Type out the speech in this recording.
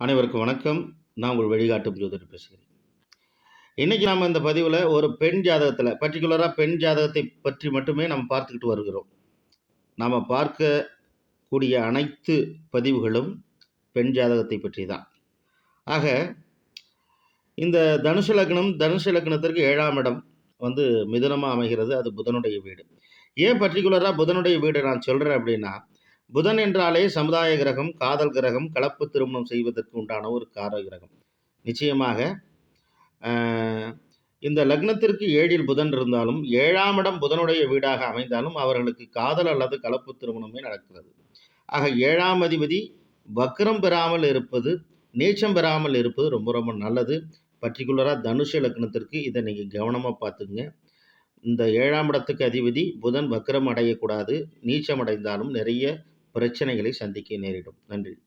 அனைவருக்கும் வணக்கம். நான் உங்கள் வழிகாட்டும் ஜோதிடர் பேசுகிறேன். இன்றைக்கி நாம் இந்த பதிவில் ஒரு பெண் ஜாதகத்தில் பர்டிகுலராக பெண் ஜாதகத்தை பற்றி மட்டுமே நம்ம பார்த்துக்கிட்டு வருகிறோம். நாம் பார்க்கக்கூடிய அனைத்து பதிவுகளும் பெண் ஜாதகத்தை பற்றி தான் ஆக இந்த தனுசு லக்னம் தனுசு லக்னத்திற்கு ஏழாம் இடம் வந்து மிதனமாக அமைகிறது. அது புதனுடைய வீடு. ஏன் பர்டிகுலராக புதனுடைய வீடு நான் சொல்கிறேன் அப்படின்னா புதன் என்றாலே சமுதாய கிரகம் காதல் கிரகம் கலப்பு திருமணம் செய்வதற்கு உண்டான ஒரு கார கிரகம். நிச்சயமாக இந்த லக்னத்திற்கு ஏழில் புதன் இருந்தாலும் ஏழாம் இடம் புதனுடைய வீடாக அமைந்தாலும் அவர்களுக்கு காதல் அல்லது கலப்பு திருமணமே நடக்கிறது. ஆக ஏழாம் அதிபதி வக்ரம் பெறாமல் இருப்பது நீச்சம் பெறாமல் இருப்பது ரொம்ப ரொம்ப நல்லது. பர்டிகுலராக தனுஷ லக்னத்திற்கு இதை நீங்கள் கவனமாக பார்த்துங்க இந்த ஏழாம் இடத்துக்கு அதிபதி புதன் வக்ரம் அடையக்கூடாது நீச்சம் அடைந்தாலும் நிறைய பிரச்சனைகளை சந்திக்க நேரிடும். நன்றி.